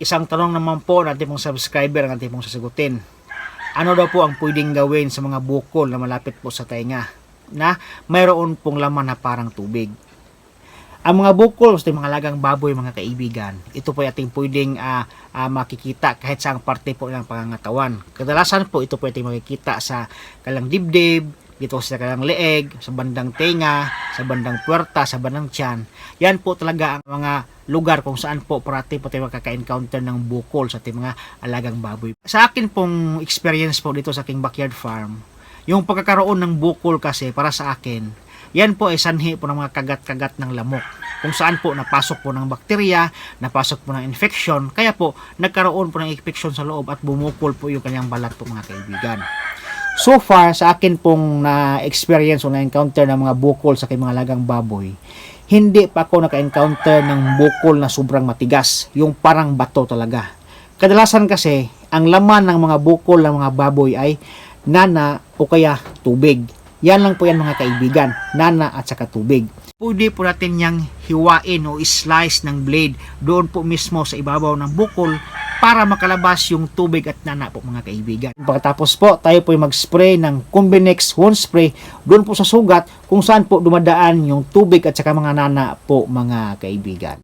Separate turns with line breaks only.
Isang tanong naman po ng ating pong subscriber ang ating pong sasagutin. Ano daw po ang pwedeng gawin sa mga bukol na malapit po sa tainga na mayroon pong laman na parang tubig? Ang mga bukol sa mga lagang baboy mga kaibigan, ito po ay ating pwedeng ah, ah, makikita kahit sa parte po ng pangangatawan. Kadalasan po ito po ating makikita sa kalang dibdib, dito sa kalang leeg, sa bandang tenga, sa bandang puwerta, sa bandang tiyan. Yan po talaga ang mga lugar kung saan po parati po tayo makaka-encounter ng bukol sa ating mga alagang baboy. Sa akin pong experience po dito sa aking backyard farm, yung pagkakaroon ng bukol kasi para sa akin, yan po ay sanhi po ng mga kagat-kagat ng lamok. Kung saan po napasok po ng bakterya, napasok po ng infection, kaya po nagkaroon po ng infection sa loob at bumukol po yung kanyang balat po mga kaibigan. So far, sa akin pong na-experience o na-encounter ng mga bukol sa aking mga lagang baboy, hindi pa ako naka-encounter ng bukol na sobrang matigas, yung parang bato talaga. Kadalasan kasi, ang laman ng mga bukol ng mga baboy ay nana o kaya tubig. Yan lang po yan mga kaibigan, nana at saka tubig. Pwede po natin niyang hiwain o slice ng blade doon po mismo sa ibabaw ng bukol para makalabas yung tubig at nana po mga kaibigan. Pagkatapos po, tayo po ay mag-spray ng Combinex Wound Spray doon po sa sugat kung saan po dumadaan yung tubig at saka mga nana po mga kaibigan.